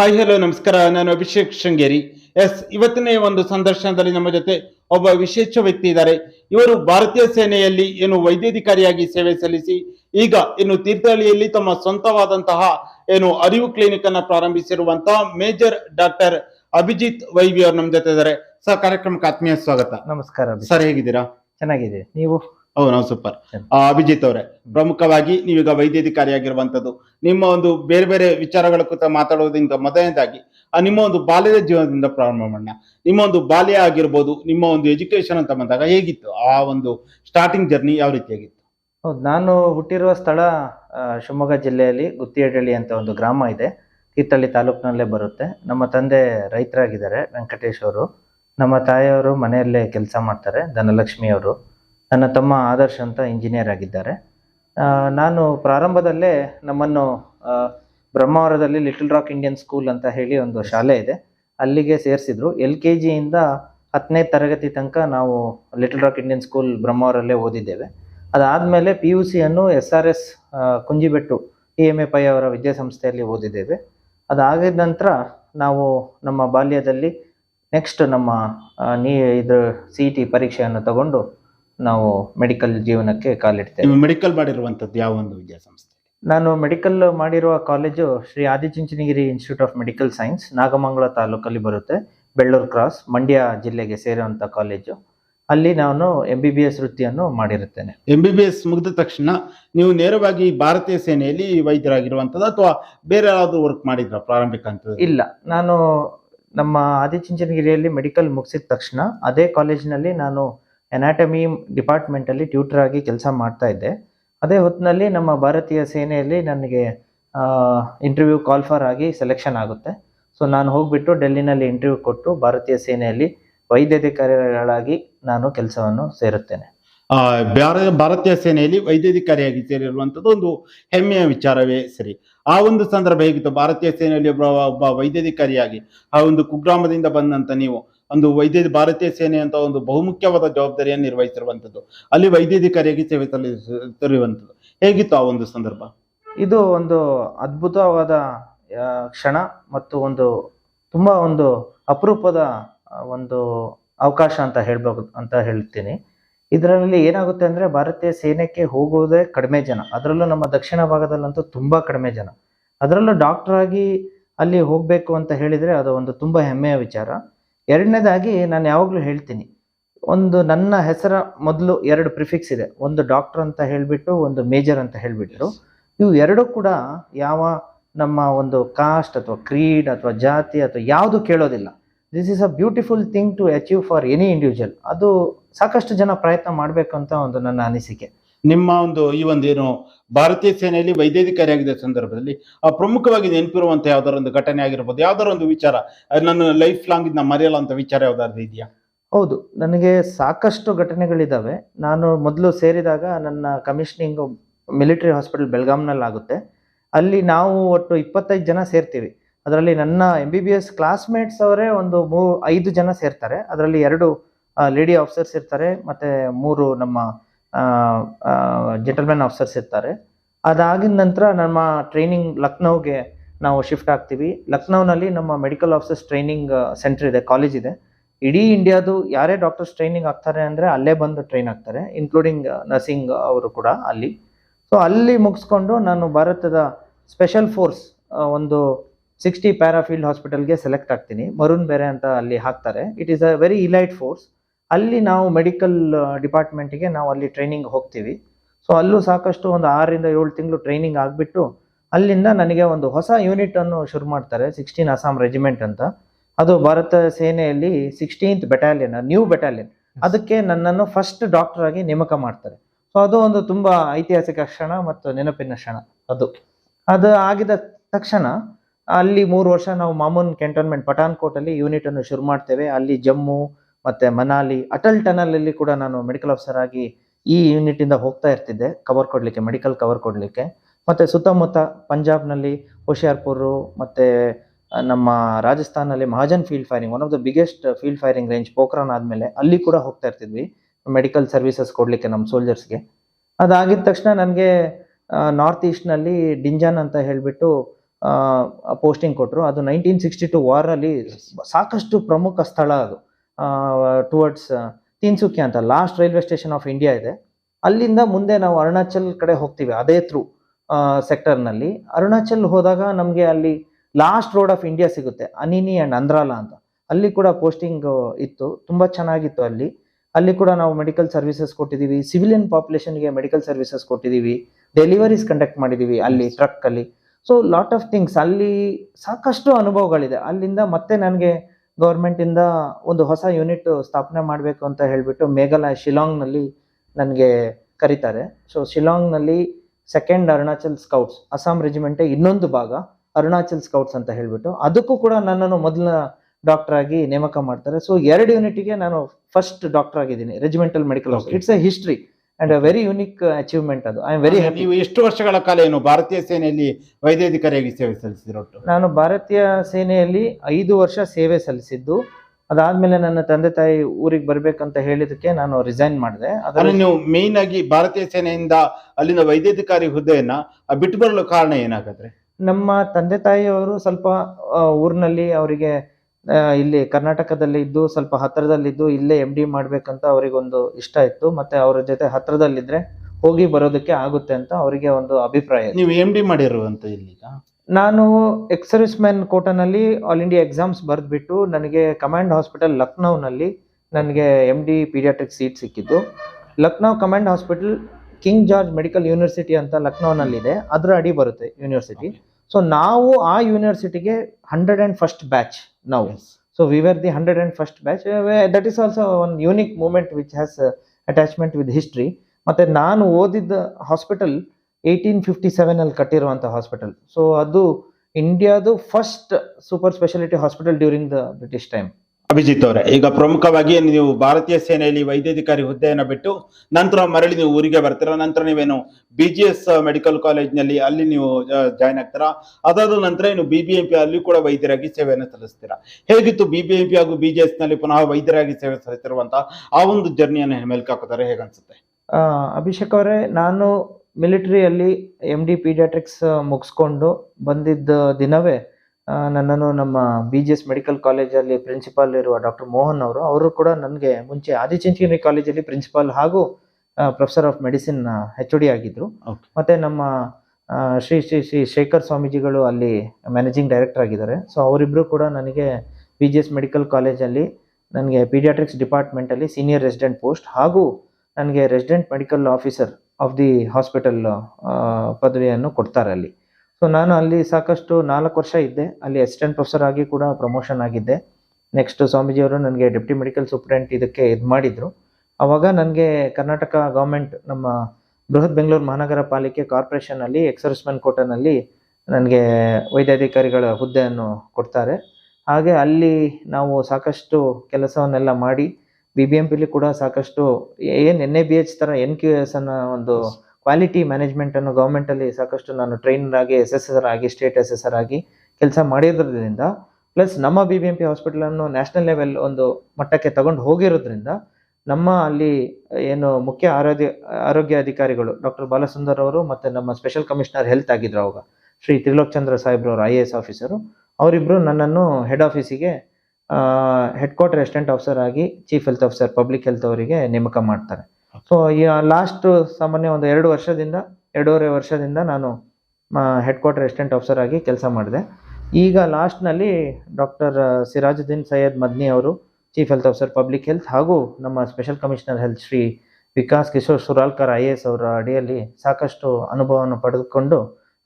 Hi hello ನಮಸ್ಕಾರ. ನಾನು Abhishek Sringeri. S ಇವತ್ತಿನ ಒಂದು ಸಂದರ್ಶನದಲ್ಲಿ ನಮ್ಮ ಜೊತೆ ಒಬ್ಬ ವಿಶೇಷ ವ್ಯಕ್ತಿ ಇದ್ದಾರೆ. ಇವರು ಭಾರತೀಯ ಸೇನೆಯಲ್ಲಿ ಏನು ವೈದ್ಯಾಧಿಕಾರಿಯಾಗಿ ಸೇವೆ ಸಲ್ಲಿಸಿ ಈಗ ಇನ್ನು ತೀರ್ಥಹಳ್ಳಿಯಲ್ಲಿ ತಮ್ಮ ಸ್ವಂತವಾದಂತಹ ಏನು ಅರಿವು ಕ್ಲಿನಿಕ್ ಅನ್ನ ಪ್ರಾರಂಭಿಸಿರುವಂತಹ major doctor Abhijit Y V ನಮ್ಮ ಜೊತೆ ಇದ್ದಾರೆ. ಸರ್ ಕಾರ್ಯಕ್ರಮಕ್ಕೆ ಆತ್ಮೀಯ ಸ್ವಾಗತ. ನಮಸ್ಕಾರ. ಸರ್ ಹೇಗಿದ್ದೀರಾ? ಚೆನ್ನಾಗಿದೆ ನೀವು? ಓ ನಾವು ಸೂಪರ್. ಅಭಿಜಿತ್ ಅವರೇ ಪ್ರಮುಖವಾಗಿ ನೀವೀಗ ವೈದ್ಯಾಧಿಕಾರಿಯಾಗಿರುವಂತದ್ದು ನಿಮ್ಮ ಒಂದು ಬೇರೆ ಬೇರೆ ವಿಚಾರಗಳ ಕುರಿತ ಮಾತಾಡೋದ್ರಿಂದ ಮೊದಲನೇದಾಗಿ ಆ ನಿಮ್ಮ ಒಂದು ಬಾಲ್ಯದ ಜೀವನದಿಂದ ಪ್ರಾರಂಭ ಮಾಡೋಣ. ನಿಮ್ಮ ಒಂದು ಬಾಲ್ಯ ಆಗಿರ್ಬೋದು ನಿಮ್ಮ ಒಂದು ಎಜುಕೇಶನ್ ಅಂತ ಬಂದಾಗ ಹೇಗಿತ್ತು? ಆ ಒಂದು ಸ್ಟಾರ್ಟಿಂಗ್ ಜರ್ನಿ ಯಾವ ರೀತಿಯಾಗಿತ್ತು ಹೌದು ನಾನು ಹುಟ್ಟಿರುವ ಸ್ಥಳ ಶಿವಮೊಗ್ಗ ಜಿಲ್ಲೆಯಲ್ಲಿ ಗುತ್ತಿಯಡಳ್ಳಿ ಅಂತ ಒಂದು ಗ್ರಾಮ ಇದೆ. ತೀರ್ಥಹಳ್ಳಿ ತಾಲೂಕಿನಲ್ಲೇ ಬರುತ್ತೆ. ನಮ್ಮ ತಂದೆ ರೈತರಾಗಿದ್ದಾರೆ ವೆಂಕಟೇಶ್ ಅವರು. ನಮ್ಮ ತಾಯಿಯವರು ಮನೆಯಲ್ಲೇ ಕೆಲಸ ಮಾಡ್ತಾರೆ ಧನಲಕ್ಷ್ಮಿ ಅವರು. ನನ್ನ ತಮ್ಮ ಆದರ್ಶ್ ಅಂತ ಇಂಜಿನಿಯರ್ ಆಗಿದ್ದಾರೆ. ನಾನು ಪ್ರಾರಂಭದಲ್ಲೇ ನಮ್ಮನ್ನು ಬ್ರಹ್ಮಾವರದಲ್ಲಿ ಲಿಟಲ್ ರಾಕ್ ಇಂಡಿಯನ್ ಸ್ಕೂಲ್ ಅಂತ ಹೇಳಿ ಒಂದು ಶಾಲೆ ಇದೆ. ಅಲ್ಲಿಗೆ ಸೇರಿಸಿದ್ರು. ಎಲ್ ಕೆ ಜಿಯಿಂದ ಹತ್ತನೇ ತರಗತಿ ತನಕ ನಾವು ಲಿಟಲ್ ರಾಕ್ ಇಂಡಿಯನ್ ಸ್ಕೂಲ್ ಬ್ರಹ್ಮಾವರಲ್ಲೇ ಓದಿದ್ದೇವೆ. ಅದಾದಮೇಲೆ P U ಸಿಯನ್ನು S R S Kunjibettu T M A Pai ಅವರ ವಿದ್ಯಾಸಂಸ್ಥೆಯಲ್ಲಿ ಓದಿದ್ದೇವೆ. ಅದಾಗಿದ ನಂತರ ನಾವು ನಮ್ಮ ಬಾಲ್ಯದಲ್ಲಿ ನೆಕ್ಸ್ಟ್ ನಮ್ಮ ನೀ, ಇದು ಸಿ ಇ ಟಿ ಪರೀಕ್ಷೆಯನ್ನು ತಗೊಂಡು ನಾವು ಮೆಡಿಕಲ್ ಜೀವನಕ್ಕೆ ಕಾಲಿಡ್ತೇವೆ. ಮೆಡಿಕಲ್ ಮಾಡಿರುವಂತದ್ದು ಯಾವ ಒಂದು ವಿದ್ಯಾಸಂಸ್ಥೆ? ನಾನು ಮೆಡಿಕಲ್ ಮಾಡಿರುವ college Shri Adichunchanagiri institute of medical science Nagamangala ತಾಲೂಕಲ್ಲಿ ಬರುತ್ತೆ. ಬೆಳ್ಳೂರು ಕ್ರಾಸ್ ಮಂಡ್ಯ ಜಿಲ್ಲೆಗೆ ಸೇರುವಂಥ ಕಾಲೇಜು ಅಲ್ಲಿ ನಾನು ಎಂ ಬಿ ಬಿ ಎಸ್ ವೃತ್ತಿಯನ್ನು ಮಾಡಿರುತ್ತೇನೆ. ಎಂ ಬಿ ಬಿ ಎಸ್ ಮುಗಿದ ತಕ್ಷಣ ನೀವು ನೇರವಾಗಿ ಭಾರತೀಯ ಸೇನೆಯಲ್ಲಿ ವೈದ್ಯರಾಗಿರುವಂತದ್ದು ಅಥವಾ ಬೇರೆ ಯಾರಾದರೂ ವರ್ಕ್ ಮಾಡಿದ್ರ ಪ್ರಾರಂಭಿಕ ಅಂತ ಇಲ್ಲ ನಾನು ನಮ್ಮ ಆದಿಚುಂಚನಗಿರಿಯಲ್ಲಿ ಮೆಡಿಕಲ್ ಮುಗಿಸಿದ ತಕ್ಷಣ ಅದೇ ಕಾಲೇಜಿನಲ್ಲಿ ನಾನು ಎನಾಟಮಿ ಡಿಪಾರ್ಟ್ಮೆಂಟಲ್ಲಿ ಟ್ಯೂಟರ್ ಆಗಿ ಕೆಲಸ ಮಾಡ್ತಾ ಇದ್ದೆ. ಅದೇ ಹೊತ್ತಿನಲ್ಲಿ ನಮ್ಮ ಭಾರತೀಯ ಸೇನೆಯಲ್ಲಿ ನನಗೆ ಇಂಟರ್ವ್ಯೂ ಕಾಲ್ ಫಾರ್ ಆಗಿ ಸೆಲೆಕ್ಷನ್ ಆಗುತ್ತೆ. ಸೊ ನಾನು ಹೋಗ್ಬಿಟ್ಟು ಡೆಲ್ಲಿನಲ್ಲಿ ಇಂಟರ್ವ್ಯೂ ಕೊಟ್ಟು ಭಾರತೀಯ ಸೇನೆಯಲ್ಲಿ ವೈದ್ಯಾಧಿಕಾರಿಗಳಾಗಿ ನಾನು ಕೆಲಸವನ್ನು ಸೇರುತ್ತೇನೆ. ಭಾರತೀಯ ಸೇನೆಯಲ್ಲಿ ವೈದ್ಯಾಧಿಕಾರಿಯಾಗಿ ಸೇರಿರುವಂಥದ್ದು ಒಂದು ಹೆಮ್ಮೆಯ ವಿಚಾರವೇ ಸರಿ. ಆ ಒಂದು ಸಂದರ್ಭ ಹೇಗಿತ್ತು? ಭಾರತೀಯ ಸೇನೆಯಲ್ಲಿ ಒಬ್ಬ ಒಬ್ಬ ವೈದ್ಯಾಧಿಕಾರಿಯಾಗಿ, ಆ ಒಂದು ಕುಗ್ರಾಮದಿಂದ ಬಂದಂತ ನೀವು ಒಂದು ವೈದ್ಯ ಭಾರತೀಯ ಸೇನೆ ಅಂತ ಒಂದು ಬಹುಮುಖ್ಯವಾದ ಜವಾಬ್ದಾರಿಯನ್ನು ನಿರ್ವಹಿಸಿರುವಂಥದ್ದು. ಅಲ್ಲಿ ವೈದ್ಯಾಧಿಕಾರಿಯಾಗಿ ಸೇವೆ ಸಲ್ಲಿಸಿರುವಂಥದ್ದು ಹೇಗಿತ್ತು ಆ ಒಂದು ಸಂದರ್ಭ? ಇದು ಒಂದು ಅದ್ಭುತವಾದ ಕ್ಷಣ ಮತ್ತು ಒಂದು ತುಂಬ ಒಂದು ಅಪರೂಪದ ಒಂದು ಅವಕಾಶ ಅಂತ ಹೇಳ್ಬೇಕು ಅಂತ ಹೇಳ್ತೀನಿ. ಇದರಲ್ಲಿ ಏನಾಗುತ್ತೆ ಅಂದರೆ ಭಾರತೀಯ ಸೇನೆಗೆ ಹೋಗೋದೇ ಕಡಿಮೆ ಜನ. ಅದರಲ್ಲೂ ನಮ್ಮ ದಕ್ಷಿಣ ಭಾಗದಲ್ಲಂತೂ ತುಂಬ ಕಡಿಮೆ ಜನ. ಅದರಲ್ಲೂ ಡಾಕ್ಟರ್ ಆಗಿ ಅಲ್ಲಿ ಹೋಗಬೇಕು ಅಂತ ಹೇಳಿದರೆ ಅದು ಒಂದು ತುಂಬ ಹೆಮ್ಮೆಯ ವಿಚಾರ. ಎರಡನೇದಾಗಿ ನಾನು ಯಾವಾಗಲೂ ಹೇಳ್ತೀನಿ ಒಂದು ನನ್ನ ಹೆಸರ ಮೊದಲು ಎರಡು ಪ್ರಿಫಿಕ್ಸ್ ಇದೆ. ಒಂದು ಡಾಕ್ಟರ್ ಅಂತ ಹೇಳಿಬಿಟ್ಟು ಒಂದು ಮೇಜರ್ ಅಂತ ಹೇಳಿಬಿಟ್ಟು. ಇವು ಎರಡೂ ಕೂಡ ಯಾವ ನಮ್ಮ ಒಂದು ಕಾಸ್ಟ್ ಅಥವಾ ಕ್ರೀಡ್ ಅಥವಾ ಜಾತಿ ಅಥವಾ ಯಾವುದು ಕೇಳೋದಿಲ್ಲ. This is a beautiful thing to achieve for any individual ಅದು ಸಾಕಷ್ಟು ಜನ ಪ್ರಯತ್ನ ಮಾಡಬೇಕು ಅಂತ ಒಂದು ನನ್ನ ಅನಿಸಿಕೆ. ನಿಮ್ಮ ಒಂದು ಈ ಒಂದು ಏನು ಭಾರತೀಯ ಸೇನೆಯಲ್ಲಿ ವೈದ್ಯಾಧಿಕಾರಿಯಾಗಿದ್ದ ಸಂದರ್ಭದಲ್ಲಿ ಆ ಪ್ರಮುಖವಾಗಿ ನೆನಪಿರುವಂತಹ ಯಾವ್ದಾರ ಒಂದು ಘಟನೆ ಆಗಿರ್ಬೋದು ಯಾವ್ದಾರ ಒಂದು ವಿಚಾರ ನನ್ನ ಲೈಫ್ ಲಾಂಗ್ ಇದನ್ನ ಮರೆಯಲ್ಲ ಅಂತ ವಿಚಾರ ಯಾವ್ದಾದ್ರು ಇದೆಯಾ? ಹೌದು, ನನಗೆ ಸಾಕಷ್ಟು ಘಟನೆಗಳಿದ್ದಾವೆ ನಾನು ಮೊದಲು ಸೇರಿದಾಗ ನನ್ನ ಕಮಿಷನಿಂಗ್ ಮಿಲಿಟರಿ ಹಾಸ್ಪಿಟಲ್ ಬೆಳಗಾಂನಲ್ಲಿ ಆಗುತ್ತೆ ಅಲ್ಲಿ ನಾವು ಒಟ್ಟು ಇಪ್ಪತ್ತೈದು ಜನ ಸೇರ್ತೀವಿ. ಅದರಲ್ಲಿ ನನ್ನ M B B S classmates ಅವರೇ ಒಂದು ಮೂ, ಐದು ಜನ ಸೇರ್ತಾರೆ. ಅದರಲ್ಲಿ ಎರಡು ಲೇಡಿ ಆಫೀಸರ್ಸ್ ಇರ್ತಾರೆ, ಮತ್ತು ಮೂರು ನಮ್ಮ ಜೆಂಟಲ್ಮೆನ್ ಆಫೀಸರ್ಸ್ ಇರ್ತಾರೆ. ಅದಾಗಿದ ನಂತರ ನಮ್ಮ ಟ್ರೈನಿಂಗ್ ಲಕ್ನೋಗೆ ನಾವು ಶಿಫ್ಟ್ ಆಗ್ತೀವಿ. ಲಕ್ನೋನಲ್ಲಿ ನಮ್ಮ ಮೆಡಿಕಲ್ ಆಫೀಸರ್ಸ್ ಟ್ರೈನಿಂಗ್ ಸೆಂಟರ್ ಇದೆ ಕಾಲೇಜ್ ಇದೆ. ಇಡೀ ಇಂಡಿಯಾದು ಯಾರೇ ಡಾಕ್ಟರ್ಸ್ ಟ್ರೈನಿಂಗ್ ಆಗ್ತಾರೆ ಅಂದರೆ ಅಲ್ಲೇ ಬಂದು ಟ್ರೈನ್ ಆಗ್ತಾರೆ ಇನ್ಕ್ಲೂಡಿಂಗ್ ನರ್ಸಿಂಗ್ ಅವರು ಕೂಡ ಅಲ್ಲಿ. ಸೊ ಅಲ್ಲಿ ಮುಗಿಸ್ಕೊಂಡು ನಾನು ಭಾರತದ ಸ್ಪೆಷಲ್ ಫೋರ್ಸ್ ಒಂದು ಸಿಕ್ಸ್ಟಿ ಪ್ಯಾರಾಫೀಲ್ಡ್ ಹಾಸ್ಪಿಟಲ್ಗೆ ಸೆಲೆಕ್ಟ್ ಆಗ್ತೀನಿ. ಮರುನ್ ಬೇರೆ ಅಂತ ಅಲ್ಲಿ ಹಾಕ್ತಾರೆ. It is a very elite force ಅಲ್ಲಿ ನಾವು ಮೆಡಿಕಲ್ ಡಿಪಾರ್ಟ್ಮೆಂಟಿಗೆ ನಾವು ಅಲ್ಲಿ ಟ್ರೈನಿಂಗ್ ಹೋಗ್ತೀವಿ. ಸೊ ಅಲ್ಲೂ ಸಾಕಷ್ಟು ಒಂದು ಆರರಿಂದ ಏಳು ತಿಂಗಳು ಟ್ರೈನಿಂಗ್ ಆಗಿಬಿಟ್ಟು ಅಲ್ಲಿಂದ ನನಗೆ ಒಂದು ಹೊಸ ಯೂನಿಟ್ ಅನ್ನು ಶುರು ಮಾಡ್ತಾರೆ ಸಿಕ್ಸ್ಟೀನ್ ಅಸ್ಸಾಂ ರೆಜಿಮೆಂಟ್ ಅಂತ. ಅದು ಭಾರತ ಸೇನೆಯಲ್ಲಿ ಸಿಕ್ಸ್ಟೀನ್ತ್ ಬೆಟಾಲಿಯನ್ ನ್ಯೂ ಬೆಟಾಲಿಯನ್ ಅದಕ್ಕೆ ನನ್ನನ್ನು ಫಸ್ಟ್ ಡಾಕ್ಟರ್ ಆಗಿ ನೇಮಕ ಮಾಡ್ತಾರೆ. ಸೊ ಅದು ಒಂದು ತುಂಬಾ ಐತಿಹಾಸಿಕ ಕ್ಷಣ ಮತ್ತು ನೆನಪಿನ ಕ್ಷಣ ಅದು. ಅದು ಆಗಿದ ತಕ್ಷಣ ಅಲ್ಲಿ ಮೂರು ವರ್ಷ ನಾವು ಮಾಮೂನ್ ಕ್ಯಾಂಟೋನ್ಮೆಂಟ್ ಪಠಾನ್ಕೋಟ್ ಅಲ್ಲಿ ಯೂನಿಟ್ ಅನ್ನು ಶುರು ಮಾಡ್ತೇವೆ. ಅಲ್ಲಿ ಜಮ್ಮು ಮತ್ತೆ ಮನಾಲಿ, ಅಟಲ್ ಟನಲ್ ಅಲ್ಲಿ ಕೂಡ ನಾನು ಮೆಡಿಕಲ್ ಆಫೀಸರ್ ಆಗಿ ಈ ಯೂನಿಟ್ ಇಂದ ಹೋಗ್ತಾ ಇರ್ತಿದ್ದೆ ಕವರ್ ಕೊಡಲಿಕ್ಕೆ ಮೆಡಿಕಲ್ ಕವರ್ ಕೊಡಲಿಕ್ಕೆ. ಮತ್ತೆ ಸುತ್ತಮುತ್ತ ಪಂಜಾಬ್ನಲ್ಲಿ ಹುಷಿಯಾರ್ಪುರ್ ಮತ್ತೆ ನಮ್ಮ ರಾಜಸ್ಥಾನಲ್ಲಿ Mahajan field firing one of the biggest field firing range Pokhran ಆದಮೇಲೆ ಅಲ್ಲಿ ಕೂಡ ಹೋಗ್ತಾ ಇರ್ತಿದ್ವಿ. ಮೆಡಿಕಲ್ ಸರ್ವಿಸಸ್ ಕೊಡಲಿಕ್ಕೆ ನಮ್ಮ ಸೋಲ್ಜರ್ಸ್ಗೆ ಅದಾಗಿದ ತಕ್ಷಣ ನನಗೆ ನಾರ್ತ್ ಈಸ್ಟ್ನಲ್ಲಿ ಡಿಂಜಾನ್ ಅಂತ ಹೇಳಿಬಿಟ್ಟು ಪೋಸ್ಟಿಂಗ್ ಕೊಟ್ಟರು ಅದು ನೈನ್ಟೀನ್ ಸಿಕ್ಸ್ಟಿ ಟು ವಾರಲ್ಲಿ ಸಾಕಷ್ಟು ಪ್ರಮುಖ ಸ್ಥಳ ಅದು. ಟುವರ್ಡ್ಸ್ ತೀನ್ಸುಕಿಯಾ ಅಂತ last railway station of India ಇದೆ. ಅಲ್ಲಿಂದ ಮುಂದೆ ನಾವು ಅರುಣಾಚಲ್ ಕಡೆ ಹೋಗ್ತೀವಿ, ಅದೇ ಥ್ರೂ ಸೆಕ್ಟರ್ನಲ್ಲಿ ಅರುಣಾಚಲ್ ಹೋದಾಗ ನಮಗೆ ಅಲ್ಲಿ ಲಾಸ್ಟ್ ರೋಡ್ ಆಫ್ ಇಂಡಿಯಾ ಸಿಗುತ್ತೆ ಅನಿನಿ ಆ್ಯಂಡ್ ಅಂದ್ರಾಲ ಅಂತ. ಅಲ್ಲಿ ಕೂಡ ಪೋಸ್ಟಿಂಗ್ ಇತ್ತು, ತುಂಬ ಚೆನ್ನಾಗಿತ್ತು ಅಲ್ಲಿ. ಅಲ್ಲಿ ಕೂಡ ನಾವು ಮೆಡಿಕಲ್ ಸರ್ವಿಸಸ್ ಕೊಟ್ಟಿದ್ದೀವಿ ಸಿವಿಲಿಯನ್ ಪಾಪ್ಯುಲೇಷನ್ಗೆ ಮೆಡಿಕಲ್ ಸರ್ವಿಸಸ್ ಕೊಟ್ಟಿದ್ದೀವಿ ಡೆಲಿವರೀಸ್ ಕಂಡಕ್ಟ್ ಮಾಡಿದ್ದೀವಿ ಅಲ್ಲಿ ಟ್ರಕ್ಕಲ್ಲಿ ಸೊ ಲಾಟ್ ಆಫ್ ಥಿಂಗ್ಸ್ ಅಲ್ಲಿ ಸಾಕಷ್ಟು ಅನುಭವಗಳಿದೆ. ಅಲ್ಲಿಂದ ಮತ್ತೆ ನನಗೆ ಗೌರ್ಮೆಂಟ್ ಇಂದ ಒಂದು ಹೊಸ ಯೂನಿಟ್ ಸ್ಥಾಪನೆ ಮಾಡಬೇಕು ಅಂತ ಹೇಳಿಬಿಟ್ಟು ಮೇಘಾಲಯ ಶಿಲಾಂಗ್ನಲ್ಲಿ ನನಗೆ ಕರೀತಾರೆ. So ಶಿಲಾಂಗ್ನಲ್ಲಿ second Arunachal scouts Assam regiment ಇನ್ನೊಂದು ಭಾಗ ಅರುಣಾಚಲ್ ಸ್ಕೌಟ್ಸ್ ಅಂತ ಹೇಳಿಬಿಟ್ಟು ಅದಕ್ಕೂ ಕೂಡ ನನ್ನನ್ನು ಮೊದಲ ಡಾಕ್ಟರ್ ಆಗಿ ನೇಮಕ ಮಾಡ್ತಾರೆ. ಸೊ ಎರಡು ಯೂನಿಟ್ಗೆ ನಾನು ಫಸ್ಟ್ ಡಾಕ್ಟರ್ ಆಗಿದ್ದೀನಿ regimental medical it's a history and a very unique achievement ಅದು. ಐ ಆಮ್ ವೆರಿ ಹ್ಯಾಪಿ ನೀವು ಎಷ್ಟು ವರ್ಷಗಳ ಕಾಲ ಏನು ಭಾರತೀಯ ಸೇನೆಯಲ್ಲಿ ವೈದ್ಯಾಧಿಕಾರಿಯಾಗಿ ಸೇವೆ ಸಲ್ಲಿಸಿರೋಟ್ಟು ನಾನು ಭಾರತೀಯ ಸೇನೆಯಲ್ಲಿ ಐದು ವರ್ಷ ಸೇವೆ ಸಲ್ಲಿಸಿದ್ದು. ಅದಾದ್ಮೇಲೆ ನನ್ನ ತಂದೆ ತಾಯಿ ಊರಿಗೆ ಬರ್ಬೇಕಂತ ಹೇಳಿದಕ್ಕೆ ನಾನು ರಿಸೈನ್ ಮಾಡಿದೆ. ಅಂದ್ರೆ ಅದರಲ್ಲಿ ನೀವು ಮೇನ್ ಆಗಿ ಭಾರತೀಯ ಸೇನೆಯಿಂದ ಅಲ್ಲಿನ ವೈದ್ಯಾಧಿಕಾರಿ ಹುದ್ದೆಯನ್ನ ಬಿಟ್ಟು ಬರಲು ಕಾರಣ ಏನಾಗಾದ್ರೆ? ನಮ್ಮ ತಂದೆ ತಾಯಿಯವರು ಸ್ವಲ್ಪ ಊರಿನಲ್ಲಿ ಅವರಿಗೆ ಇಲ್ಲಿ ಕರ್ನಾಟಕದಲ್ಲಿ ಇದ್ದು ಸ್ವಲ್ಪ ಹತ್ತಿರದಲ್ಲಿದ್ದು ಇಲ್ಲೇ ಎಂ ಡಿ ಮಾಡ್ಬೇಕಂತ ಅವರಿಗೊಂದು ಇಷ್ಟ ಇತ್ತು. ಮತ್ತೆ ಅವರ ಜೊತೆ ಹತ್ತಿರದಲ್ಲಿದ್ರೆ ಹೋಗಿ ಬರೋದಕ್ಕೆ ಆಗುತ್ತೆ ಅಂತ ಅವರಿಗೆ ಒಂದು ಅಭಿಪ್ರಾಯ ಇತ್ತು. ನೀವು ಎಂ ಡಿ ಮಾಡಿರುವಂತ ಇಲ್ಲಿಗ? ನಾನು ಎಕ್ಸ್ ಸರ್ವಿಸ್ ಮ್ಯಾನ್ ಕೋಟನಲ್ಲಿ ಆಲ್ ಇಂಡಿಯಾ ಎಕ್ಸಾಮ್ಸ್ ಬರೆದ್ಬಿಟ್ಟು ನನಗೆ ಕಮಾಂಡ್ ಹಾಸ್ಪಿಟಲ್ ಲಕ್ನೌನಲ್ಲಿ ನನಗೆ ಎಂ ಡಿ ಪೀಡಿಯಾಟ್ರಿಕ್ ಸೀಟ್ ಸಿಕ್ಕಿದ್ದು. Lucknow command hospital King George medical university ಅಂತ ಲಕ್ನೌನಲ್ಲಿದೆ. ಅದರ ಅಡಿ ಬರುತ್ತೆ ಯೂನಿವರ್ಸಿಟಿ ಸೊ ನಾವು ಆ ಯೂನಿವರ್ಸಿಟಿಗೆ ಹಂಡ್ರೆಡ್ ಆ್ಯಂಡ್ ಫಸ್ಟ್ ಬ್ಯಾಚ್ ನಾವು. So we were the hundred and first batch that is also one unique moment which has attachment with history ಮತ್ತೆ ನಾನು ಓದಿದ್ದ ಹಾಸ್ಪಿಟಲ್ ಏಯ್ಟೀನ್ ಫಿಫ್ಟಿ ಸೆವೆನ್ ಅಲ್ಲಿ ಕಟ್ಟಿರುವಂಥ ಹಾಸ್ಪಿಟಲ್ ಸೊ ಅದು ಇಂಡಿಯಾದು first super speciality hospital during the British time Abhijit ಅವರೇ ಈಗ ಪ್ರಮುಖವಾಗಿ ನೀವು ಭಾರತೀಯ ಸೇನೆಯಲ್ಲಿ ವೈದ್ಯಾಧಿಕಾರಿ ಹುದ್ದೆಯನ್ನು ಬಿಟ್ಟು ನಂತರ ಮರಳಿ ನೀವು ಊರಿಗೆ ಬರ್ತೀರಾ? ನಂತರ ನೀವೇನು ಬಿ ಜಿ ಎಸ್ ಮೆಡಿಕಲ್ ಕಾಲೇಜ್ನಲ್ಲಿ ಅಲ್ಲಿ ನೀವು ಜಾಯ್ನ್ ಆಗ್ತೀರಾ? ಅದಾದ ನಂತರ ಏನು ಬಿ ಬಿ ಎಂ ಪಿ ಅಲ್ಲಿ ಕೂಡ ವೈದ್ಯರಾಗಿ ಸೇವೆಯನ್ನು ಸಲ್ಲಿಸ್ತೀರಾ? ಹೇಗಿತ್ತು ಬಿ ಬಿ ಎಂ ಪಿ ಹಾಗೂ ಬಿ ಜಿ ಎಸ್ನಲ್ಲಿ ಪುನಃ ವೈದ್ಯರಾಗಿ ಸೇವೆ ಸಲ್ಲಿಸಿರುವಂತಹ ಆ ಒಂದು ಜರ್ನಿಯನ್ನು ಮೆಲ್ಕ್ ಹಾಕುತ್ತಾರೆ ಹೇಗನ್ಸುತ್ತೆ ಅಭಿಷೇಕ್ ಅವರೇ, ನಾನು ಮಿಲಿಟರಿಯಲ್ಲಿ ಎಂ ಡಿ ಪೀಡಿಯಾಟ್ರಿಕ್ಸ್ ಮುಗಿಸ್ಕೊಂಡು ಬಂದಿದ್ದ ದಿನವೇ ನನ್ನನ್ನು ನಮ್ಮ ಬಿ ಜಿ ಎಸ್ ಮೆಡಿಕಲ್ ಕಾಲೇಜಲ್ಲಿ ಪ್ರಿನ್ಸಿಪಾಲ್ ಇರುವ ಡಾಕ್ಟರ್ ಮೋಹನ್ ಅವರು ಅವರು ಕೂಡ ನನಗೆ ಮುಂಚೆ ಆದಿಚುಂಚನಗಿರಿ ಕಾಲೇಜಲ್ಲಿ ಪ್ರಿನ್ಸಿಪಾಲ್ ಹಾಗೂ professor of medicine H D ಆಗಿದ್ರು. ಮತ್ತು ಮತ್ತೆ ನಮ್ಮ ಶ್ರೀ ಶ್ರೀ ಶ್ರೀ ಶೇಖರ್ ಸ್ವಾಮೀಜಿಗಳು ಅಲ್ಲಿ ಮ್ಯಾನೇಜಿಂಗ್ ಡೈರೆಕ್ಟರ್ ಆಗಿದ್ದಾರೆ. ಸೊ ಅವರಿಬ್ಬರು ಕೂಡ ನನಗೆ ಬಿ ಜಿ ಎಸ್ ಮೆಡಿಕಲ್ ಕಾಲೇಜಲ್ಲಿ ನನಗೆ ಪೀಡಿಯಾಟ್ರಿಕ್ಸ್ ಡಿಪಾರ್ಟ್ಮೆಂಟಲ್ಲಿ ಸೀನಿಯರ್ ರೆಸಿಡೆಂಟ್ ಪೋಸ್ಟ್ ಹಾಗೂ ನನಗೆ resident medical officer of the hospital ಪದವಿಯನ್ನು ಕೊಡ್ತಾರೆ ಅಲ್ಲಿ. ಸೊ ನಾನು ಅಲ್ಲಿ ಸಾಕಷ್ಟು ನಾಲ್ಕು ವರ್ಷ ಇದ್ದೆ. ಅಲ್ಲಿ ಅಸಿಸ್ಟೆಂಟ್ ಪ್ರೊಫೆಸರ್ ಆಗಿ ಕೂಡ ಪ್ರಮೋಷನ್ ಆಗಿದ್ದೆ. ನೆಕ್ಸ್ಟ್ ಸ್ವಾಮೀಜಿಯವರು ನನಗೆ ಡೆಪ್ಟಿ ಮೆಡಿಕಲ್ ಸೂಪ್ರೆಂಟ್ ಇದಕ್ಕೆ ಇದು ಮಾಡಿದ್ರು. ಅವಾಗ ನನಗೆ ಕರ್ನಾಟಕ ಗೌರ್ಮೆಂಟ್ ನಮ್ಮ ಬೃಹತ್ ಬೆಂಗಳೂರು ಮಹಾನಗರ ಪಾಲಿಕೆ ಕಾರ್ಪೊರೇಷನಲ್ಲಿ ಎಕ್ಸರ್ಸ್ಮೆನ್ ಕೋಟನಲ್ಲಿ ನನಗೆ ವೈದ್ಯಾಧಿಕಾರಿಗಳ ಹುದ್ದೆಯನ್ನು ಕೊಡ್ತಾರೆ. ಹಾಗೆ ಅಲ್ಲಿ ನಾವು ಸಾಕಷ್ಟು ಕೆಲಸವನ್ನೆಲ್ಲ ಮಾಡಿ ಬಿ ಬಿ ಎಂ ಪಿಲಿ ಕೂಡ ಸಾಕಷ್ಟು ಏನು ಎನ್ ಎ ಬಿ ಎಚ್ ಥರ ಎನ್ ಕ್ಯೂ ಎಸ್ ಅನ್ನೋ ಒಂದು ಕ್ವಾಲಿಟಿ ಮ್ಯಾನೇಜ್ಮೆಂಟ್ ಅನ್ನು ಗೌರ್ಮೆಂಟ್ ಅಲ್ಲಿ ಸಾಕಷ್ಟು ನಾನು ಟ್ರೈನರ್ ಆಗಿ ಎಸ್ ಎಸ್ ಆರ್ ಆಗಿ ಸ್ಟೇಟ್ ಎಸ್ ಎಸ್ ಆರ್ ಆಗಿ ಕೆಲಸ ಮಾಡಿರೋದ್ರಿಂದ ಪ್ಲಸ್ ನಮ್ಮ ಬಿ ಬಿ ಎಂ ಪಿ ಹಾಸ್ಪಿಟಲನ್ನು ನ್ಯಾಷನಲ್ ಲೆವೆಲ್ ಒಂದು ಮಟ್ಟಕ್ಕೆ ತಗೊಂಡು ಹೋಗಿರೋದ್ರಿಂದ, ನಮ್ಮ ಅಲ್ಲಿ ಏನು ಮುಖ್ಯ ಆರೋಗ್ಯ ಆರೋಗ್ಯ ಅಧಿಕಾರಿಗಳು ಡಾಕ್ಟರ್ ಬಾಲಸುಂದರ್ ಅವರು ಮತ್ತೆ ನಮ್ಮ ಸ್ಪೆಷಲ್ ಕಮಿಷನರ್ ಹೆಲ್ತ್ ಆಗಿದ್ರು ಅವಾಗ, ಶ್ರೀ ತ್ರಿಲೋಕ್ ಚಂದ್ರ ಸಾಹೇಬ್ರವರು ಐ ಎ ಎಸ್ ಆಫೀಸರು ಅವರಿಬ್ಬರು ನನ್ನನ್ನು ಹೆಡ್ ಆಫೀಸಿಗೆ ಹೆಡ್ ಕ್ವಾರ್ಟರ್ ಅಸಿಸ್ಟೆಂಟ್ ಆಫೀಸರ್ ಆಗಿ chief health officer public health ಅವರಿಗೆ ನೇಮಕ ಮಾಡ್ತಾರೆ. ಸೊ ಈ ಲಾಸ್ಟ್ ಸಾಮಾನ್ಯ ಒಂದು ಎರಡು ವರ್ಷದಿಂದ, ಎರಡೂವರೆ ವರ್ಷದಿಂದ ನಾನು ಹೆಡ್ ಕ್ವಾರ್ಟರ್ ಅಸಿಸ್ಟೆಂಟ್ ಆಫೀಸರ್ ಆಗಿ ಕೆಲಸ ಮಾಡಿದೆ. ಈಗ ಲಾಸ್ಟ್ನಲ್ಲಿ ಡಾಕ್ಟರ್ ಸಿರಾಜುದ್ದೀನ್ ಸೈಯದ್ ಮದ್ನಿ ಅವರು chief health officer public health ಹಾಗೂ ನಮ್ಮ special commissioner health Shri Vikas Kishore Suralkar I A S ಅವರ ಅಡಿಯಲ್ಲಿ ಸಾಕಷ್ಟು ಅನುಭವವನ್ನು ಪಡೆದುಕೊಂಡು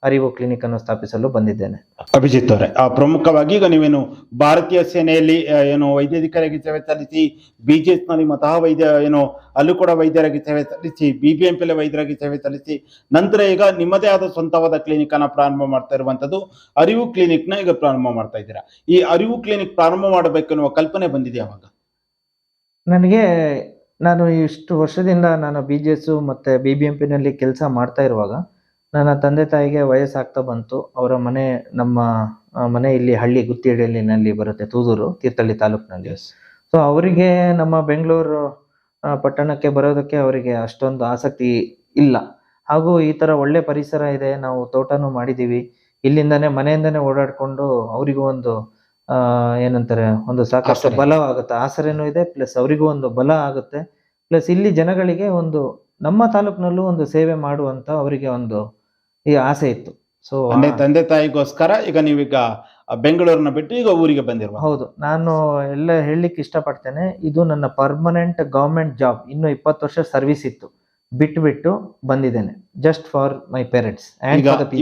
ಅರಿವು ಕ್ಲಿನಿಕ್ ಅನ್ನು ಸ್ಥಾಪಿಸಲು ಬಂದಿದ್ದೇನೆ. ಅಭಿಜಿತ್ ಅವರೇ ಆ ಪ್ರಮುಖವಾಗಿ ಈಗ ನೀವೇನು ಭಾರತೀಯ ಸೇನೆಯಲ್ಲಿ ಏನು ವೈದ್ಯಾಧಿಕಾರಿಯಾಗಿ ಸೇವೆ ಸಲ್ಲಿಸಿ ಬಿಜೆಪಿನಲ್ಲಿ ಮತಃ ವೈದ್ಯ ಏನು ಅಲ್ಲೂ ಕೂಡ ವೈದ್ಯರಾಗಿ ಸೇವೆ ಸಲ್ಲಿಸಿ ಬಿ ಬಿ ಎಂ ವೈದ್ಯರಾಗಿ ಸೇವೆ ಸಲ್ಲಿಸಿ ನಂತರ ಈಗ ನಿಮ್ಮದೇ ಆದ ಸ್ವಂತವಾದ ಕ್ಲಿನಿಕ್ ಅನ್ನ ಪ್ರಾರಂಭ ಮಾಡ್ತಾ ಇರುವಂತದ್ದು ಅರಿವು ಕ್ಲಿನಿಕ್ನ ಈಗ ಪ್ರಾರಂಭ ಮಾಡ್ತಾ ಇದ್ದೀರಾ? ಈ ಅರಿವು ಕ್ಲಿನಿಕ್ ಪ್ರಾರಂಭ ಮಾಡಬೇಕೆನ್ನುವ ಕಲ್ಪನೆ ಬಂದಿದೆ ಅವಾಗ ನನಗೆ ನಾನು ಇಷ್ಟು ವರ್ಷದಿಂದ ನಾನು ಬಿ ಜಿ ಎಸ್ ಮತ್ತು ಬಿ ಬಿ ಎಂ ಪಿನಲ್ಲಿ ಕೆಲಸ ಮಾಡ್ತಾ ಇರುವಾಗ ನನ್ನ ತಂದೆ ತಾಯಿಗೆ ವಯಸ್ಸಾಗ್ತಾ ಬಂತು. ಅವರ ಮನೆ ನಮ್ಮ ಮನೆ ಇಲ್ಲಿ ಹಳ್ಳಿ ಗುತ್ತಿಹಳ್ಳಿನಲ್ಲಿ ಬರುತ್ತೆ ತೂದೂರು ತೀರ್ಥಹಳ್ಳಿ ತಾಲೂಕಿನಲ್ಲಿ. ಸೊ ಅವರಿಗೆ ನಮ್ಮ ಬೆಂಗಳೂರು ಪಟ್ಟಣಕ್ಕೆ ಬರೋದಕ್ಕೆ ಅವರಿಗೆ ಅಷ್ಟೊಂದು ಆಸಕ್ತಿ ಇಲ್ಲ. ಹಾಗೂ ಈ ಥರ ಒಳ್ಳೆ ಪರಿಸರ ಇದೆ ನಾವು ತೋಟನೂ ಮಾಡಿದ್ದೀವಿ. ಇಲ್ಲಿಂದಾನೆ ಮನೆಯಿಂದನೇ ಓಡಾಡ್ಕೊಂಡು ಅವರಿಗೂ ಒಂದು ಏನಂತಾರೆ ಒಂದು ಸಾಕಷ್ಟು ಬಲವಾಗುತ್ತೆ. ಆಸರೆನೂ ಇದೆ ಪ್ಲಸ್ ಅವರಿಗೂ ಒಂದು ಬಲ ಆಗುತ್ತೆ. ಪ್ಲಸ್ ಇಲ್ಲಿ ಜನಗಳಿಗೆ ಒಂದು ನಮ್ಮ ತಾಲೂಕಿನಲ್ಲೂ ಒಂದು ಸೇವೆ ಮಾಡುವಂತ ಅವರಿಗೆ ಒಂದು ಈ ಆಸೆ ಇತ್ತು. ಸೊ ತಂದೆ ತಾಯಿಗೋಸ್ಕರ ಈಗ ನೀವೀಗ ಬೆಂಗಳೂರನ್ನ ಬಿಟ್ಟು ಈಗ ಊರಿಗೆ ಬಂದಿರುವ. ಹೌದು. ನಾನು ಎಲ್ಲ ಹೇಳಲಿಕ್ಕೆ ಇಷ್ಟಪಡ್ತೇನೆ ಇದು ನನ್ನ ಪರ್ಮನೆಂಟ್ ಗವರ್ಮೆಂಟ್ ಜಾಬ್ ಇನ್ನು ಇಪ್ಪತ್ತು ವರ್ಷ ಸರ್ವಿಸ್ ಇತ್ತು. ಬಿಟ್ಟು ಬಿಟ್ಟು ಬಂದಿದ್ದೇನೆ ಜಸ್ಟ್ ಫಾರ್ ಮೈ ಪೇರೆಂಟ್ಸ್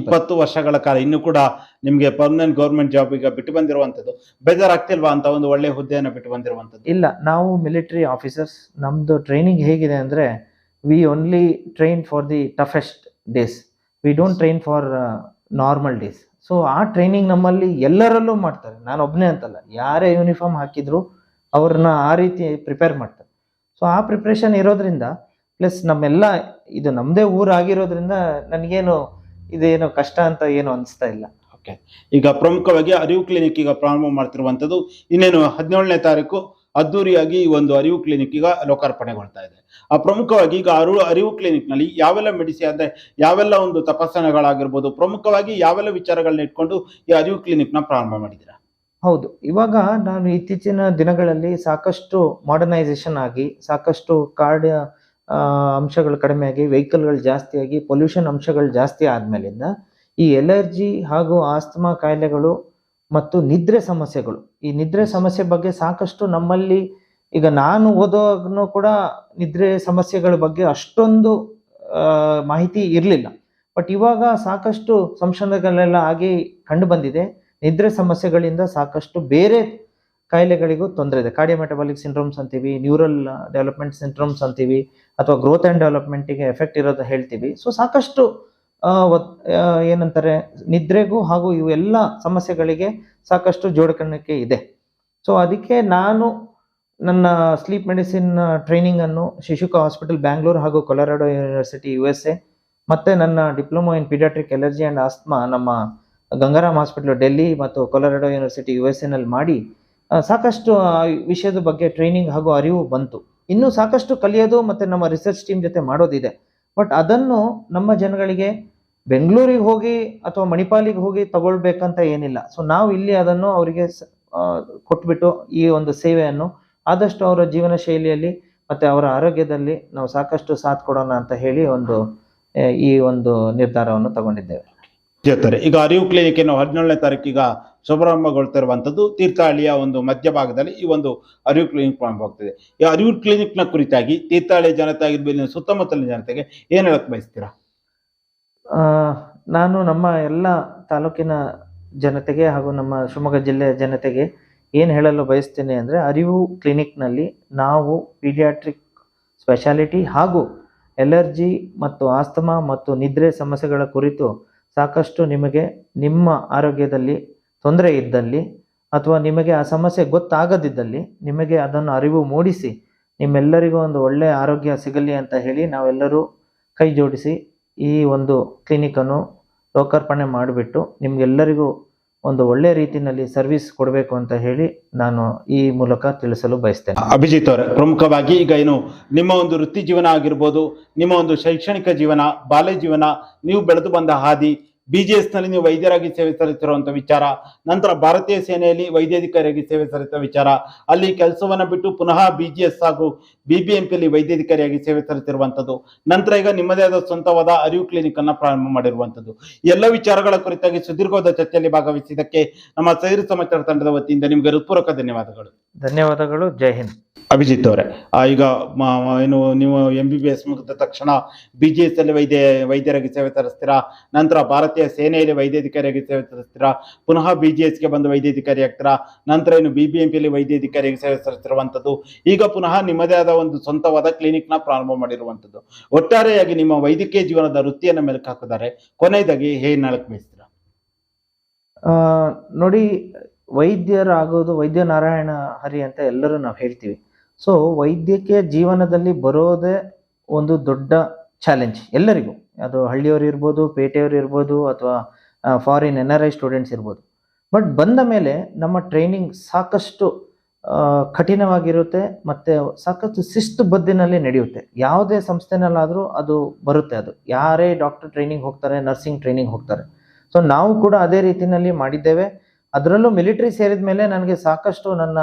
ಇಪ್ಪತ್ತು ವರ್ಷಗಳ ಕಾಲ ಇನ್ನು ಕೂಡ ನಿಮಗೆ ಪರ್ಮನೆಂಟ್ ಗೌರ್ಮೆಂಟ್ ಜಾಬ್ ಈಗ ಬಿಟ್ಟು ಬಂದಿರುವಂತದ್ದು ಬೇಜಾರಾಗ್ತಿಲ್ವಾ ಅಂತ ಒಂದು ಒಳ್ಳೆ ಹುದ್ದೆಯನ್ನು ಬಿಟ್ಟು ಬಂದಿರುವಂತದ್ದು ಇಲ್ಲ. ನಾವು ಮಿಲಿಟರಿ ಆಫೀಸರ್ಸ್ ನಮ್ದು ಟ್ರೈನಿಂಗ್ ಹೇಗಿದೆ ಅಂದ್ರೆ we only train for the toughest days we don't train for normal days so ಆ ಟ್ರೈನಿಂಗ್ ನಮ್ಮಲ್ಲಿ ಎಲ್ಲರಲ್ಲೂ ಮಾಡ್ತಾರೆ. ನಾನು ಒಬ್ಬನೇ ಅಂತಲ್ಲ. ಯಾರೇ ಯೂನಿಫಾರ್ಮ್ ಹಾಕಿದ್ರು ಅವ್ರನ್ನ ಆ ರೀತಿ ಪ್ರಿಪೇರ್ ಮಾಡ್ತಾರೆ. ಸೊ ಆ ಪ್ರಿಪ್ರೇಷನ್ ಇರೋದ್ರಿಂದ ಪ್ಲಸ್ ನಮ್ಮೆಲ್ಲ ಇದು ನಮ್ಮದೇ ಊರಾಗಿರೋದ್ರಿಂದ ನನಗೇನು ಇದೇನು ಕಷ್ಟ ಅಂತ ಏನು ಅನಿಸ್ತಾ ಇಲ್ಲ. ಈಗ ಪ್ರಮುಖವಾಗಿ ಅರಿವು ಕ್ಲಿನಿಕ್ ಈಗ ಪ್ರಾರಂಭ ಮಾಡ್ತಿರುವಂಥದ್ದು ಇನ್ನೇನು ಹದಿನೇಳನೇ ತಾರೀಕು? ಅದ್ದೂರಿಯಾಗಿ ಈ ಒಂದು ಅರಿವು ಕ್ಲಿನಿಕ್ ಈಗ ಲೋಕಾರ್ಪಣೆಗೊಳ್ತಾ ಇದೆ. ಆ ಪ್ರಮುಖವಾಗಿ ಈಗ ಅರು, ಅರಿವು ಕ್ಲಿನಿಕ್ನಲ್ಲಿ ಯಾವೆಲ್ಲ ಮೆಡಿಸಿನ್ ಅಂದರೆ ಯಾವೆಲ್ಲ ಒಂದು ತಪಾಸಣೆಗಳಾಗಿರ್ಬೋದು ಪ್ರಮುಖವಾಗಿ ಯಾವೆಲ್ಲ ವಿಚಾರಗಳನ್ನ ಇಟ್ಕೊಂಡು ಈ ಅರಿವು ಕ್ಲಿನಿಕ್ನ ಪ್ರಾರಂಭ ಮಾಡಿದ್ದೀರಾ? ಹೌದು. ಇವಾಗ ನಾನು ಇತ್ತೀಚಿನ ದಿನಗಳಲ್ಲಿ ಸಾಕಷ್ಟು ಮಾಡರ್ನೈಸೇಷನ್ ಆಗಿ, ಸಾಕಷ್ಟು ಕಾರ್ಡ್ ಅಂಶಗಳು ಕಡಿಮೆ ಆಗಿ ವೆಹಿಕಲ್ಗಳು ಜಾಸ್ತಿ ಆಗಿ ಪೊಲ್ಯೂಷನ್ ಅಂಶಗಳು ಜಾಸ್ತಿ ಆದ್ಮೇಲಿಂದ ಈ ಎಲರ್ಜಿ ಹಾಗೂ ಆಸ್ತಮಾ ಕಾಯಿಲೆಗಳು ಮತ್ತು ನಿದ್ರೆ ಸಮಸ್ಯೆಗಳು. ಈ ನಿದ್ರೆ ಸಮಸ್ಯೆ ಬಗ್ಗೆ ಸಾಕಷ್ಟು ನಮ್ಮಲ್ಲಿ ಈಗ ನಾನು ಓದೋನು ಕೂಡ ನಿದ್ರೆ ಸಮಸ್ಯೆಗಳ ಬಗ್ಗೆ ಅಷ್ಟೊಂದು ಮಾಹಿತಿ ಇರಲಿಲ್ಲ. ಬಟ್ ಇವಾಗ ಸಾಕಷ್ಟು ಸಂಶೋಧನೆಗಳೆಲ್ಲ ಆಗಿ ಕಂಡು ಬಂದಿದೆ. ನಿದ್ರೆ ಸಮಸ್ಯೆಗಳಿಂದ ಸಾಕಷ್ಟು ಬೇರೆ ಕಾಯಿಲೆಗಳಿಗೂ ತೊಂದರೆ ಇದೆ. ಕಾರ್ಡಿಯೋಮೆಟಬಾಲಿಕ್ ಸಿಂಡ್ರೋಮ್ಸ್ ಅಂತೀವಿ ನ್ಯೂರಲ್ ಡೆವಲಪ್ಮೆಂಟ್ ಸಿಂಡ್ರೋಮ್ಸ್ ಅಂತೀವಿ ಅಥವಾ ಗ್ರೋತ್ ಆ್ಯಂಡ್ ಡೆವಲಪ್ಮೆಂಟಿಗೆ ಎಫೆಕ್ಟ್ ಇರೋದು ಹೇಳ್ತೀವಿ. ಸೊ ಸಾಕಷ್ಟು ಏನಂತಾರೆ, ನಿದ್ರೆಗೂ ಹಾಗೂ ಇವೆಲ್ಲ ಸಮಸ್ಯೆಗಳಿಗೆ ಸಾಕಷ್ಟು ಜೋಡಕಣಕ್ಕೆ ಇದೆ. ಸೊ ಅದಕ್ಕೆ ನಾನು ನನ್ನ ಸ್ಲೀಪ್ ಮೆಡಿಸಿನ್ ಟ್ರೈನಿಂಗನ್ನು ಶಿಶುಕ ಹಾಸ್ಪಿಟಲ್ ಬ್ಯಾಂಗ್ಳೂರು ಹಾಗೂ Colorado university U S A ಮತ್ತು ನನ್ನ diploma in paediatric allergy and asthma ನಮ್ಮ ಗಂಗಾರಾಮ್ ಹಾಸ್ಪಿಟಲ್ ಡೆಲ್ಲಿ ಮತ್ತು ಕೊಲರಾಡೋ ಯೂನಿವರ್ಸಿಟಿ ಯು ಎಸ್ ಎನಲ್ಲಿ ಮಾಡಿ ಸಾಕಷ್ಟು ವಿಷಯದ ಬಗ್ಗೆ ಟ್ರೈನಿಂಗ್ ಹಾಗೂ ಅರಿವು ಬಂತು. ಇನ್ನೂ ಸಾಕಷ್ಟು ಕಲಿಯೋದು ಮತ್ತು ನಮ್ಮ ರಿಸರ್ಚ್ ಟೀಮ್ ಜೊತೆ ಮಾಡೋದಿದೆ. ಬಟ್ ಅದನ್ನು ನಮ್ಮ ಜನಗಳಿಗೆ ಬೆಂಗಳೂರಿಗೆ ಹೋಗಿ ಅಥವಾ ಮಣಿಪಾಲಿಗೆ ಹೋಗಿ ತಗೊಳ್ಬೇಕಂತ ಏನಿಲ್ಲ. ಸೊ ನಾವು ಇಲ್ಲಿ ಅದನ್ನು ಅವರಿಗೆ ಕೊಟ್ಬಿಟ್ಟು ಈ ಒಂದು ಸೇವೆಯನ್ನು ಆದಷ್ಟು ಅವರ ಜೀವನ ಶೈಲಿಯಲ್ಲಿ ಮತ್ತೆ ಅವರ ಆರೋಗ್ಯದಲ್ಲಿ ನಾವು ಸಾಕಷ್ಟು ಸಾಥ್ ಕೊಡೋಣ ಅಂತ ಹೇಳಿ ಒಂದು ಈ ಒಂದು ನಿರ್ಧಾರವನ್ನು ತಗೊಂಡಿದ್ದೇವೆ. ಹೇಳ್ತಾರೆ. ಈಗ ಅರಿವು ಕ್ಲಿನಿಕ್ ಏನು ಹದಿನೇಳನೇ ತಾರೀಕಿಗ ಶುಭಾರಂಭಗೊಳ್ತಿರುವಂಥದ್ದು ತೀರ್ಥಹಳ್ಳಿಯ ಒಂದು ಮಧ್ಯಭಾಗದಲ್ಲಿ ಈ ಒಂದು ಅರಿವು ಕ್ಲಿನಿಕ್ ಪ್ರಾರಂಭವಾಗ್ತಿದೆ ಈ ಅರಿವು ಕ್ಲಿನಿಕ್ನ ಕುರಿತಾಗಿ ತೀರ್ಥಹಳ್ಳಿಯ ಜನತೆ ಆಗಿರ್ಬೋದು ಸುತ್ತಮುತ್ತಲಿನ ಜನತೆಗೆ ಏನು ಹೇಳಕ್ಕೆ ಬಯಸ್ತೀರಾ? ನಾನು ನಮ್ಮ ಎಲ್ಲ ತಾಲೂಕಿನ ಜನತೆಗೆ ಹಾಗೂ ನಮ್ಮ ಶಿವಮೊಗ್ಗ ಜಿಲ್ಲೆಯ ಜನತೆಗೆ ಏನು ಹೇಳಲು ಬಯಸ್ತೇನೆ ಅಂದರೆ ಅರಿವು ಕ್ಲಿನಿಕ್ನಲ್ಲಿ ನಾವು ಪೀಡಿಯಾಟ್ರಿಕ್ ಸ್ಪೆಷಾಲಿಟಿ ಹಾಗೂ ಎಲರ್ಜಿ ಮತ್ತು ಆಸ್ತಮಾ ಮತ್ತು ನಿದ್ರೆ ಸಮಸ್ಯೆಗಳ ಕುರಿತು ಸಾಕಷ್ಟು ನಿಮಗೆ ನಿಮ್ಮ ಆರೋಗ್ಯದಲ್ಲಿ ತೊಂದರೆ ಇದ್ದಲ್ಲಿ ಅಥವಾ ನಿಮಗೆ ಆ ಸಮಸ್ಯೆ ಗೊತ್ತಾಗದಿದ್ದಲ್ಲಿ ನಿಮಗೆ ಅದನ್ನು ಅರಿವು ಮೂಡಿಸಿ ನಿಮ್ಮೆಲ್ಲರಿಗೂ ಒಂದು ಒಳ್ಳೆಯ ಆರೋಗ್ಯ ಸಿಗಲಿ ಅಂತ ಹೇಳಿ ನಾವೆಲ್ಲರೂ ಕೈ ಜೋಡಿಸಿ ಈ ಒಂದು ಕ್ಲಿನಿಕನ್ನು ಲೋಕಾರ್ಪಣೆ ಮಾಡಿಬಿಟ್ಟು ನಿಮಗೆಲ್ಲರಿಗೂ ಒಂದು ಒಳ್ಳೆ ರೀತಿಯಲ್ಲಿ ಸರ್ವಿಸ್ ಕೊಡಬೇಕು ಅಂತ ಹೇಳಿ ನಾನು ಈ ಮೂಲಕ ತಿಳಿಸಲು ಬಯಸ್ತೇನೆ. ಅಭಿಜಿತ್ ಅವರೇ, ಪ್ರಮುಖವಾಗಿ ಈಗ ಏನು, ನಿಮ್ಮ ಒಂದು ವೃತ್ತಿ ಜೀವನ ಆಗಿರ್ಬೋದು, ನಿಮ್ಮ ಒಂದು ಶೈಕ್ಷಣಿಕ ಜೀವನ, ಬಾಲ್ಯ ಜೀವನ, ನೀವು ಬೆಳೆದು ಬಂದ ಹಾದಿ ಬಿಜಿಎಸ್ನಲ್ಲಿ ನೀವು ವೈದ್ಯರಾಗಿ ಸೇವೆ ಸಲ್ಲಿಸಿರುವಂತಹ ವಿಚಾರ, ನಂತರ ಭಾರತೀಯ ಸೇನೆಯಲ್ಲಿ ವೈದ್ಯಾಧಿಕಾರಿಯಾಗಿ ಸೇವೆ ಸಲ್ಲಿಸಿದ ವಿಚಾರ, ಅಲ್ಲಿ ಕೆಲಸವನ್ನ ಬಿಟ್ಟು ಪುನಃ ಬಿಜಿಎಸ್ ಹಾಗೂ ಬಿಬಿಎಂಪಿಯಲ್ಲಿ ವೈದ್ಯಾಧಿಕಾರಿಯಾಗಿ ಸೇವೆ ಸಲ್ಲಿಸಿರುವಂತದ್ದು ನಂತರ ಈಗ ನಿಮ್ಮದೇ ಆದ ಸ್ವಂತವಾದ ಅರಿವು ಕ್ಲಿನಿಕ್ ಅನ್ನ ಪ್ರಾರಂಭ ಮಾಡಿರುವಂತದ್ದು ಎಲ್ಲ ವಿಚಾರಗಳ ಕುರಿತಾಗಿ ಸುದೀರ್ಘವಾದ ಚರ್ಚೆಯಲ್ಲಿ ಭಾಗವಹಿಸಿದ್ದಕ್ಕೆ ನಮ್ಮ ಸೈರು ಸಮಾಚಾರ ತಂಡದ ವತಿಯಿಂದ ನಿಮಗೆ ಹೃತ್ಪೂರ್ವಕ ಧನ್ಯವಾದಗಳು. ಧನ್ಯವಾದಗಳು. ಜೈ ಹಿಂದ್. ಅಭಿಜಿತ್ ಅವರೇ. ಈಗ ಏನು ನೀವು ಎಂ ಬಿ ಬಿ ಎಸ್ ಮುಗಿದ ತಕ್ಷಣ ಬಿ ಜಿ ಎಸ್ ಅಲ್ಲಿ ವೈದ್ಯ, ವೈದ್ಯರಾಗಿ ಸೇವೆ ತರಿಸ್ತೀರಾ? ನಂತರ ಭಾರತೀಯ ಸೇನೆಯಲ್ಲಿ ವೈದ್ಯಾಧಿಕಾರಿಯಾಗಿ ಸೇವೆ ತರಿಸ್ತೀರಾ? ಪುನಃ ಬಿ ಜಿ ಎಸ್ಗೆ ಬಂದು ವೈದ್ಯಾಧಿಕಾರಿ ಆಗ್ತೀರಾ? ನಂತರ ಏನು ಬಿ ಬಿ ಎಂ ಪಿಯಲ್ಲಿ ವೈದ್ಯಾಧಿಕಾರಿಯಾಗಿ ಸೇವೆ ತರಿಸಿರುವಂಥದ್ದು ಈಗ ಪುನಃ ನಿಮ್ಮದೇ ಆದ ಒಂದು ಸ್ವಂತವಾದ ಕ್ಲಿನಿಕ್ನ ಪ್ರಾರಂಭ ಮಾಡಿರುವಂಥದ್ದು. ಒಟ್ಟಾರೆಯಾಗಿ ನಿಮ್ಮ ವೈದ್ಯಕೀಯ ಜೀವನದ ವೃತ್ತಿಯನ್ನು ಮೆಲುಕು ಹಾಕಿದ್ದಾರೆ. ಕೊನೆಯದಾಗಿ, ಹೇ ನಾಲ್ಕು ಬಯಸ್ತೀರಾ ನೋಡಿ ವೈದ್ಯರಾಗೋದು ವೈದ್ಯ ನಾರಾಯಣ ಹರಿ ಅಂತ ಎಲ್ಲರೂ ನಾವು ಹೇಳ್ತೀವಿ. ಸೊ ವೈದ್ಯಕೀಯ ಜೀವನದಲ್ಲಿ ಬರೋದೇ ಒಂದು ದೊಡ್ಡ ಚಾಲೆಂಜ್ ಎಲ್ಲರಿಗೂ. ಅದು ಹಳ್ಳಿಯವರು ಇರ್ಬೋದು, ಪೇಟೆಯವರು ಇರ್ಬೋದು, ಅಥವಾ foreign N R I students ಇರ್ಬೋದು. ಬಟ್ ಬಂದ ಮೇಲೆ ನಮ್ಮ ಟ್ರೈನಿಂಗ್ ಸಾಕಷ್ಟು ಕಠಿಣವಾಗಿರುತ್ತೆ ಮತ್ತು ಸಾಕಷ್ಟು ಶಿಸ್ತು ಬದ್ದಿನಲ್ಲಿ ನಡೆಯುತ್ತೆ. ಯಾವುದೇ ಸಂಸ್ಥೆನಲ್ಲಾದರೂ ಅದು ಬರುತ್ತೆ ಅದು. ಯಾರೇ ಡಾಕ್ಟರ್ ಟ್ರೈನಿಂಗ್ ಹೋಗ್ತಾರೆ ನರ್ಸಿಂಗ್ ಟ್ರೈನಿಂಗ್ ಹೋಗ್ತಾರೆ. ಸೊ ನಾವು ಕೂಡ ಅದೇ ರೀತಿಯಲ್ಲಿ ಮಾಡಿದ್ದೇವೆ. ಅದರಲ್ಲೂ ಮಿಲಿಟರಿ ಸೇರಿದ ಮೇಲೆ ನನಗೆ ಸಾಕಷ್ಟು ನನ್ನ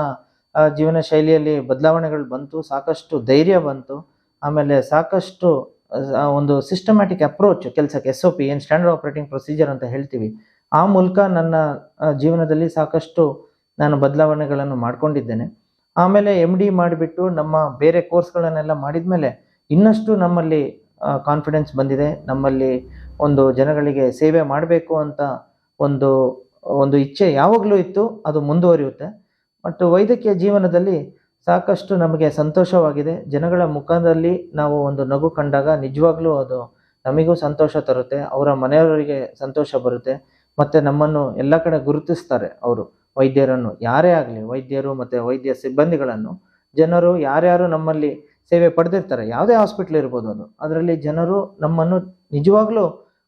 ಜೀವನ ಶೈಲಿಯಲ್ಲಿ ಬದಲಾವಣೆಗಳು ಬಂತು, ಸಾಕಷ್ಟು ಧೈರ್ಯ ಬಂತು. ಆಮೇಲೆ ಸಾಕಷ್ಟು ಒಂದು ಸಿಸ್ಟಮ್ಯಾಟಿಕ್ ಅಪ್ರೋಚ್ ಕೆಲಸಕ್ಕೆ ಎಸ್ ಒ ಪಿ ಏನು ಸ್ಟ್ಯಾಂಡರ್ಡ್ ಆಪರೇಟಿಂಗ್ ಪ್ರೊಸೀಜರ್ ಅಂತ ಹೇಳ್ತೀವಿ. ಆ ಮೂಲಕ ನನ್ನ ಜೀವನದಲ್ಲಿ ಸಾಕಷ್ಟು ನಾನು ಬದಲಾವಣೆಗಳನ್ನು ಮಾಡಿಕೊಂಡಿದ್ದೇನೆ. ಆಮೇಲೆ ಎಂ ಡಿ ಮಾಡಿಬಿಟ್ಟು ನಮ್ಮ ಬೇರೆ ಕೋರ್ಸ್ಗಳನ್ನೆಲ್ಲ ಮಾಡಿದ್ಮೇಲೆ ಇನ್ನಷ್ಟು ನಮ್ಮಲ್ಲಿ ಕಾನ್ಫಿಡೆನ್ಸ್ ಬಂದಿದೆ. ನಮ್ಮಲ್ಲಿ ಒಂದು ಜನಗಳಿಗೆ ಸೇವೆ ಮಾಡಬೇಕು ಅಂತ ಒಂದು ಒಂದು ಇಚ್ಛೆ ಯಾವಾಗಲೂ ಇತ್ತು, ಅದು ಮುಂದುವರಿಯುತ್ತೆ. ಮತ್ತು ವೈದ್ಯಕೀಯ ಜೀವನದಲ್ಲಿ ಸಾಕಷ್ಟು ನಮಗೆ ಸಂತೋಷವಾಗಿದೆ. ಜನಗಳ ಮುಖದಲ್ಲಿ ನಾವು ಒಂದು ನಗು ಕಂಡಾಗ ನಿಜವಾಗ್ಲೂ ಅದು ನಮಗೂ ಸಂತೋಷ ತರುತ್ತೆ, ಅವರ ಮನೆಯವರಿಗೆ ಸಂತೋಷ ಬರುತ್ತೆ, ಮತ್ತು ನಮ್ಮನ್ನು ಎಲ್ಲ ಕಡೆ ಗುರುತಿಸ್ತಾರೆ ಅವರು, ವೈದ್ಯರನ್ನು. ಯಾರೇ ಆಗಲಿ, ವೈದ್ಯರು ಮತ್ತು ವೈದ್ಯ ಸಿಬ್ಬಂದಿಗಳನ್ನು, ಜನರು ಯಾರ್ಯಾರು ನಮ್ಮಲ್ಲಿ ಸೇವೆ ಪಡೆದಿರ್ತಾರೆ, ಯಾವುದೇ ಹಾಸ್ಪಿಟ್ಲ್ ಇರ್ಬೋದು ಅದು, ಅದರಲ್ಲಿ ಜನರು ನಮ್ಮನ್ನು ನಿಜವಾಗ್ಲೂ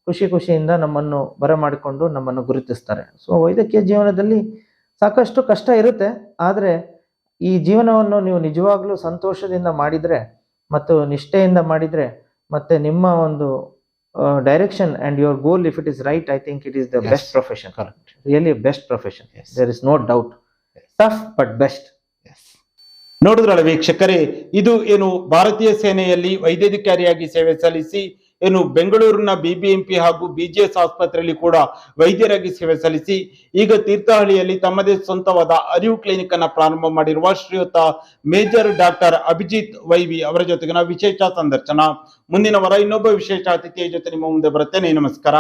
ಖುಷಿ ಖುಷಿಯಿಂದ ನಮ್ಮನ್ನು ಬರಮಾಡಿಕೊಂಡು ನಮ್ಮನ್ನು ಗುರುತಿಸ್ತಾರೆ. ಸೊ ವೈದ್ಯಕೀಯ ಜೀವನದಲ್ಲಿ ಸಾಕಷ್ಟು ಕಷ್ಟ ಇರುತ್ತೆ. ಆದರೆ ಈ ಜೀವನವನ್ನು ನೀವು ನಿಜವಾಗ್ಲೂ ಸಂತೋಷದಿಂದ ಮಾಡಿದರೆ ಮತ್ತು ನಿಷ್ಠೆಯಿಂದ ಮಾಡಿದರೆ ಮತ್ತು ನಿಮ್ಮ ಒಂದು direction and your goal if it is right I think it is the best profession correct really best profession there is no doubt tough but best ನೋಡಿದ್ರಲ್ಲ ವೀಕ್ಷಕರೇ ಇದು ಏನು ಭಾರತೀಯ ಸೇನೆಯಲ್ಲಿ ವೈದ್ಯಾಧಿಕಾರಿಯಾಗಿ ಸೇವೆ ಸಲ್ಲಿಸಿ ಏನು ಬೆಂಗಳೂರಿನ ಬಿಬಿಎಂಪಿ ಹಾಗೂ ಬಿಜಿಎಸ್ ಆಸ್ಪತ್ರೆಯಲ್ಲಿ ಕೂಡ ವೈದ್ಯರಾಗಿ ಸೇವೆ ಸಲ್ಲಿಸಿ, ಈಗ ತೀರ್ಥಹಳ್ಳಿಯಲ್ಲಿ ತಮ್ಮದೇ ಸ್ವಂತವಾದ ಅರಿವು ಕ್ಲಿನಿಕ್ ಅನ್ನ ಪ್ರಾರಂಭ ಮಾಡಿರುವ ಶ್ರೀಯುತ ಮೇಜರ್ ಡಾಕ್ಟರ್ ಅಭಿಜಿತ್ ವೈವಿ ಅವರ ಜೊತೆಗಿನ ವಿಶೇಷ ಸಂದರ್ಶನ. ಮುಂದಿನ ವಾರ ಇನ್ನೊಬ್ಬ ವಿಶೇಷ ಅತಿಥಿಯ ಜೊತೆ ನಿಮ್ಮ ಮುಂದೆ ಬರುತ್ತೇನೆ. ನಮಸ್ಕಾರ.